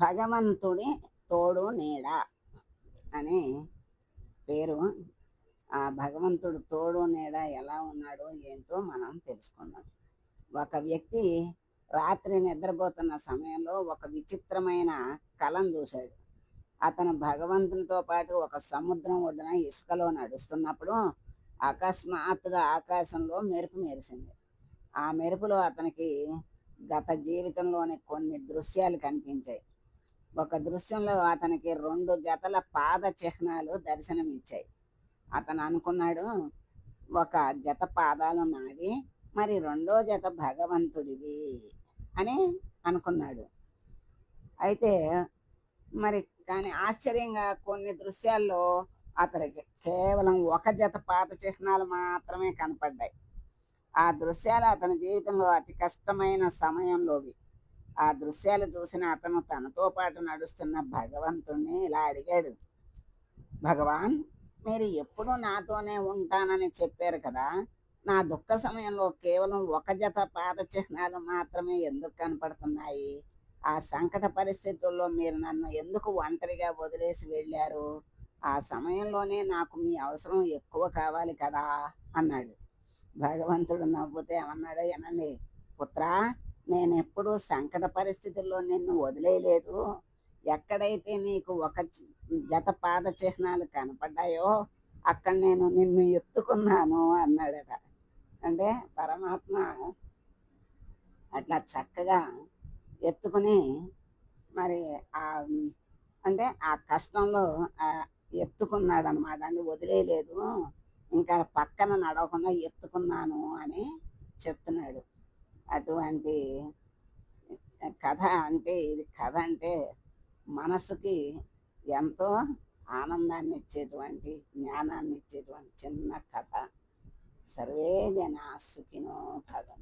భగవంతుడి తోడు నీడ అనే పేరు. ఆ భగవంతుడు తోడు నీడ ఎలా ఉన్నాడో ఏంటో మనం తెలుసుకుందాం. ఒక వ్యక్తి రాత్రి నిద్రపోతున్న సమయంలో ఒక విచిత్రమైన కలం చూశాడు. అతను భగవంతునితో పాటు ఒక సముద్రం ఒడ్డున ఇసుకలో నడుస్తున్నప్పుడు అకస్మాత్తుగా ఆకాశంలో మెరుపు మెరిసింది. ఆ మెరుపులో అతనికి గత జీవితంలోని కొన్ని దృశ్యాలు కనిపించాయి. ఒక దృశ్యంలో అతనికి రెండు జతల పాద చిహ్నాలు దర్శనమిచ్చాయి. అతను అనుకున్నాడు ఒక జత పాదాలు నావి మరి రెండో జత భగవంతుడివి అని అనుకున్నాడు. అయితే మరి కానీ ఆశ్చర్యంగా కొన్ని దృశ్యాల్లో అతనికి కేవలం ఒక జత పాత చిహ్నాలు మాత్రమే కనపడ్డాయి. ఆ దృశ్యాలు అతని జీవితంలో అతి కష్టమైన సమయంలోవి. ఆ దృశ్యాలు చూసిన అతను తనతో పాటు నడుస్తున్న భగవంతుణ్ణి ఇలా అడిగాడు. భగవాన్ మీరు ఎప్పుడు నాతోనే ఉంటానని చెప్పారు కదా. నా దుఃఖ సమయంలో కేవలం ఒక జత పాదచిహ్నాలు మాత్రమే ఎందుకు కనపడుతున్నాయి? ఆ సంకట పరిస్థితుల్లో మీరు నన్ను ఎందుకు ఒంటరిగా వదిలేసి వెళ్ళారు? ఆ సమయంలోనే నాకు మీ అవసరం ఎక్కువ కావాలి కదా అన్నాడు. భగవంతుడు నవ్వుతే ఏమన్నాడో ఏనండి పుత్రా నేను ఎప్పుడూ సంకట పరిస్థితుల్లో నిన్ను వదిలేయలేదు. ఎక్కడైతే నీకు ఒక జత పాద చిహ్నాలు కనపడ్డాయో అక్కడ నేను నిన్ను ఎత్తుకున్నాను అన్నాడట. అంటే పరమాత్మ అట్లా చక్కగా ఎత్తుకుని మరి ఆ అంటే ఆ కష్టంలో ఎత్తుకున్నాడు అనమాట అని వదిలేయలేదు ఇంకా పక్కన నడవకుండా ఎత్తుకున్నాను అని చెప్తున్నాడు. అటువంటి కథ అంటే ఇది కథ అంటే మనసుకి ఎంతో ఆనందాన్ని ఇచ్చేటువంటి జ్ఞానాన్ని ఇచ్చేటువంటి చిన్న కథ. సర్వే జనా సుఖినో భగం